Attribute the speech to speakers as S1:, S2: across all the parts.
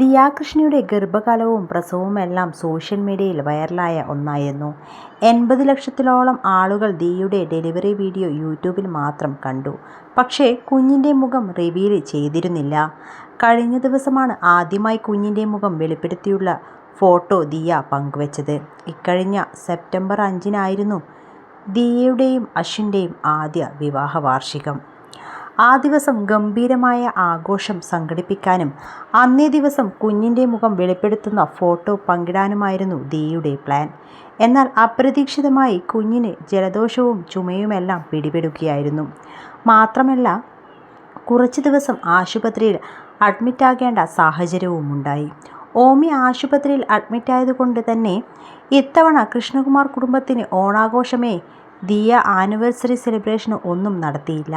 S1: ദിയാകൃഷ്ണയുടെ ഗർഭകാലവും പ്രസവവും എല്ലാം സോഷ്യൽ മീഡിയയിൽ വൈറലായ ഒന്നായിരുന്നു. എൺപത് ലക്ഷത്തിലോളം ആളുകൾ ദിയയുടെ ഡെലിവറി വീഡിയോ യൂട്യൂബിൽ മാത്രം കണ്ടു. പക്ഷേ കുഞ്ഞിന്റെ മുഖം റിവീൽ ചെയ്തിരുന്നില്ല. കഴിഞ്ഞ ദിവസമാണ് ആദ്യമായി കുഞ്ഞിന്റെ മുഖം വെളിപ്പെടുത്തിയുള്ള ഫോട്ടോ ദിയ പങ്കുവച്ചത്. ഇക്കഴിഞ്ഞ സെപ്റ്റംബർ അഞ്ചിനായിരുന്നു ദിയയുടെയും അശ്വിന്റെയും ആദ്യ വിവാഹ വാർഷികം. ആ ദിവസം ഗംഭീരമായ ആഘോഷം സംഘടിപ്പിക്കാനും അന്നേ ദിവസം കുഞ്ഞിന്റെ മുഖം വെളിപ്പെടുത്തുന്ന ഫോട്ടോ പങ്കിടാനുമായിരുന്നു ദിയയുടെ പ്ലാൻ. എന്നാൽ അപ്രതീക്ഷിതമായി കുഞ്ഞിന് ജലദോഷവും ചുമയുമെല്ലാം പിടിപെടുകയായിരുന്നു. മാത്രമല്ല കുറച്ച് ദിവസം ആശുപത്രിയിൽ അഡ്മിറ്റാകേണ്ട സാഹചര്യവും ഉണ്ടായി ഓമി ആശുപത്രിയിൽ അഡ്മിറ്റായതുകൊണ്ട് തന്നെ ഇത്തവണ കൃഷ്ണകുമാർ കുടുംബത്തിന് ഓണാഘോഷമേ ദിയ ആനിവേഴ്സറി സെലിബ്രേഷൻ ഒന്നും നടത്തിയില്ല.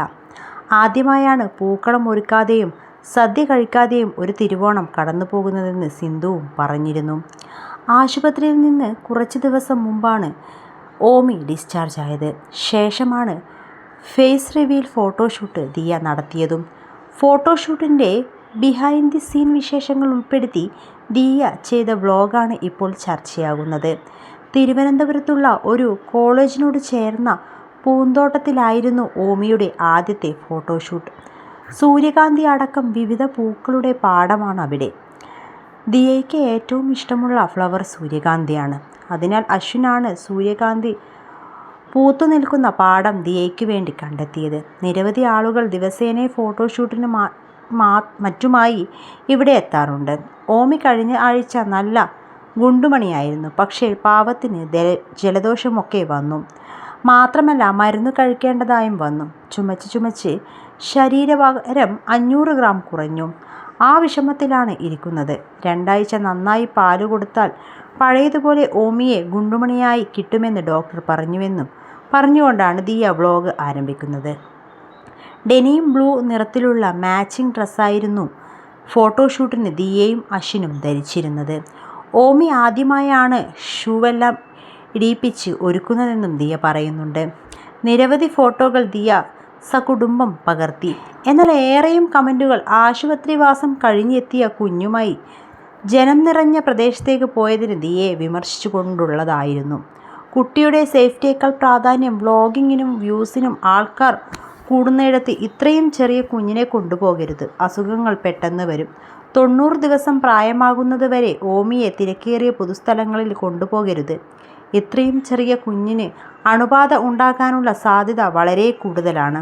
S1: ആദ്യമായാണ് പൂക്കളം ഒരുക്കാതെയും സദ്യ കഴിക്കാതെയും ഒരു തിരുവോണം കടന്നു പോകുന്നതെന്ന് സിന്ധുവും പറഞ്ഞിരുന്നു. ആശുപത്രിയിൽ നിന്ന് കുറച്ച് ദിവസം മുമ്പാണ് ഓമി ഡിസ്ചാർജ് ആയത്. ശേഷമാണ് ഫേസ് റിവീൽ ഫോട്ടോഷൂട്ട് ദിയ നടത്തിയതും. ഫോട്ടോഷൂട്ടിന്റെ ബിഹൈൻഡ് ദി സീൻ വിശേഷങ്ങൾ ഉൾപ്പെടുത്തി ദിയ ചെയ്ത വ്ളോഗാണ് ഇപ്പോൾ ചർച്ചയാകുന്നത്. തിരുവനന്തപുരത്തുള്ള ഒരു കോളേജിനോട് ചേർന്ന പൂന്തോട്ടത്തിലായിരുന്നു ഓമിയുടെ ആദ്യത്തെ ഫോട്ടോഷൂട്ട്. സൂര്യകാന്തി അടക്കം വിവിധ പൂക്കളുടെ പാടമാണ് അവിടെ ദിയയ്ക്ക് ഏറ്റവും ഇഷ്ടമുള്ള ഫ്ലവർ സൂര്യകാന്തിയാണ്. അതിനാൽ അശ്വിനാണ് സൂര്യകാന്തി പൂത്തു നിൽക്കുന്ന പാടം ദിയയ്ക്ക് വേണ്ടി കണ്ടെത്തിയത്. നിരവധി ആളുകൾ ദിവസേന ഫോട്ടോഷൂട്ടിന് മറ്റുമായി ഇവിടെ എത്താറുണ്ട്. ഓമി കഴിഞ്ഞ ആഴ്ച നല്ല ഗുണ്ടുമണിയായിരുന്നു. പക്ഷേ പാവത്തിന് ജലദോഷമൊക്കെ വന്നു. മാത്രമല്ല മരുന്ന് കഴിക്കേണ്ടതായും വന്നു. ചുമച്ച് ചുമച്ച് ശരീരഭാരം അഞ്ഞൂറ് ഗ്രാം കുറഞ്ഞു. ആ വിഷമത്തിലാണ് ഇരിക്കുന്നത്. രണ്ടാഴ്ച നന്നായി പാൽ കൊടുത്താൽ പഴയതുപോലെ ഓമിയെ ഗുണ്ടുമണിയായി കിട്ടുമെന്ന് ഡോക്ടർ പറഞ്ഞുവെന്നും പറഞ്ഞുകൊണ്ടാണ് ദിയ വ്ലോഗ് ആരംഭിക്കുന്നത്. ഡെനിയും ബ്ലൂ നിറത്തിലുള്ള മാച്ചിങ് ഡ്രസ്സായിരുന്നു ഫോട്ടോഷൂട്ടിന് ദിയയും അശ്വിനും ധരിച്ചിരുന്നത്. ഓമി ആദ്യമായാണ് ഷൂവെല്ലാം ഇടിയിപ്പിച്ച് ഒരുക്കുന്നതെന്നും ദിയ പറയുന്നുണ്ട്. നിരവധി ഫോട്ടോകൾ ദിയ സകുടുംബം പകർത്തി. എന്നാൽ ഏറെയും കമന്റുകൾ ആശുപത്രിവാസം കഴിഞ്ഞെത്തിയ കുഞ്ഞുമായി ജനം നിറഞ്ഞ പ്രദേശത്തേക്ക് പോയതിന് ദിയെ വിമർശിച്ചുകൊണ്ടുള്ളതായിരുന്നു. കുട്ടിയുടെ സേഫ്റ്റിയേക്കാൾ പ്രാധാന്യം വ്ളോഗിങ്ങിനും വ്യൂസിനും ആൾക്കാർ കൂടുന്നിടത്ത് ഇത്രയും ചെറിയ കുഞ്ഞിനെ കൊണ്ടുപോകരുത്. അസുഖങ്ങൾ പെട്ടെന്ന് വരും. തൊണ്ണൂറ് ദിവസം പ്രായമാകുന്നതുവരെ ഓമിയെ തിരക്കേറിയ പൊതുസ്ഥലങ്ങളിൽ കൊണ്ടുപോകരുത്. ഇത്രയും ചെറിയ കുഞ്ഞിന് അണുബാധ ഉണ്ടാകാനുള്ള സാധ്യത വളരെ കൂടുതലാണ്.